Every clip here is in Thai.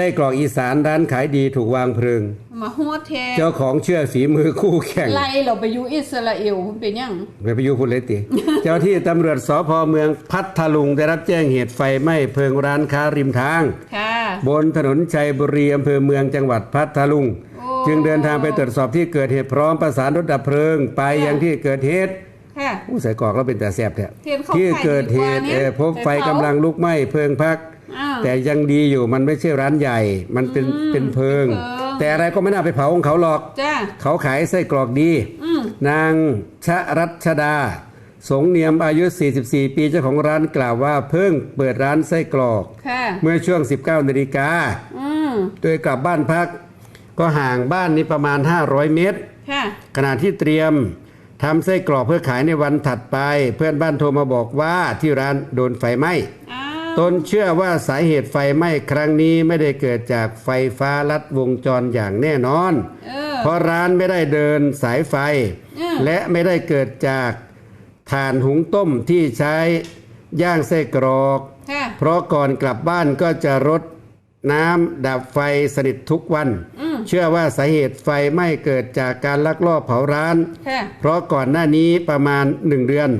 ไส้กรอกอีสานร้านขายดีถูกวางเพลิง มาหัวแทเจ้าของเชื่อฝีมือคู่แข่งไล่เราไปอยู่อิสราเอลมันเป็นหยังไปพยุพูดเลยติ เจ้าที่ตำรวจสพเมืองพัทลุงได้รับแจ้งเหตุไฟไหม้เพลิงร้านค้าริมทางค่ะบนถนนชัยบุรีอำเภอเมืองจังหวัดพัทลุงโอ้จึงเดินทางไปตรวจสอบที่เกิดเหตุพร้อมประสานรถดับเพลิง ไปยังที่เกิดเหตุค่ะอู้ใส่กรอกแล้วเป็นแต่แสบแท้เห็นเขาที่เกิดเหตุขายดีกว่าเนี่ยเอ่อพบไฟแต่เขากำลังลุกไหม้เพลิงพักอ้าว แต่ยังดีอยู่มันไม่ใช่ร้านใหญ่ มันเป็นเป็นเพลิงเป็นเพลิง แต่อะไรก็ไม่น่าไปเผาของเขาหรอกจ้าเขาขายไส้กรอกดีอืมนางชรัชดา สงเนียมอายุ 44 ปีเจ้าของร้านกล่าวว่าเพิ่งเปิดร้านไส้กรอกค่ะเมื่อช่วง 19นาฬิกาอืมโดยกลับบ้านพัก ก็ห่างบ้านนี้ประมาณ 500 เมตรค่ะขณะที่เตรียมทำไส้กรอกเพื่อขายในวันถัดไป เพื่อนบ้านโทรมาบอกว่าที่ร้านโดนไฟไหม้อ้าว ตนเชื่อว่าสาเหตุไฟไหม้ครั้งนี้ไม่ได้เกิดจากไฟฟ้าลัดวงจรอย่างแน่นอนเออเพราะร้านไม่ได้เดินสายไฟอืมและไม่ได้เกิดจากถ่านหุงต้มที่ใช้ย่างไส้กรอกค่ะเพราะก่อนกลับบ้านก็จะรดน้ำดับไฟสนิททุกวันอืมเชื่อว่าสาเหตุไฟไหม้เกิดจากการลักลอบเผาร้านค่ะเพราะก่อนหน้านี้ประมาณหนึ่งเดือน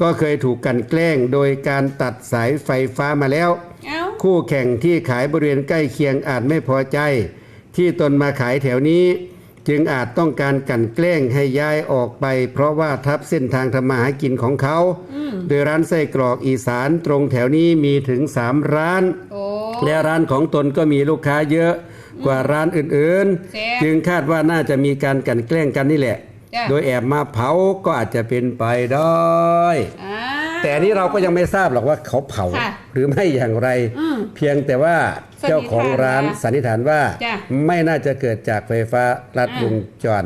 ก็เคยถูกกลันแกล้งโดยการตัดสายไฟฟ้ามาแล้วเอ้าคู่แข่งที่ขายบริเวณใกล้เคียงอาจไม่พอใจ ที่ตนมาขายแถวนี้ จึงอาจต้องการกลันแกล้งให้ย้ายออกไป เพราะว่าทับเส้นทางทำมาหากินของเขา โดยร้านไส้กรอกอีสานตรงแถวนี้มีถึงสามร้านโอ้และร้านของตนก็มีลูกค้าเยอะกว่าร้านอื่นแซ่บๆจึงคาดว่าน่าจะมีการกลันแกล้งกันนี่แหละจ้ะ โดยแอบมาเผาก็อาจจะเป็นไปได้อ่าแต่อันนี้เราก็ยังไม่ทราบหรอกว่าเขาเผาค่ะหรือไม่อย่างไรอืมเพียงแต่ว่าเจ้าของร้านสัสันนนินิษษฐาฐานนว่าจ้ะไม่น่าจะเกิดจากไฟฟ้าลัดอ่าวงจร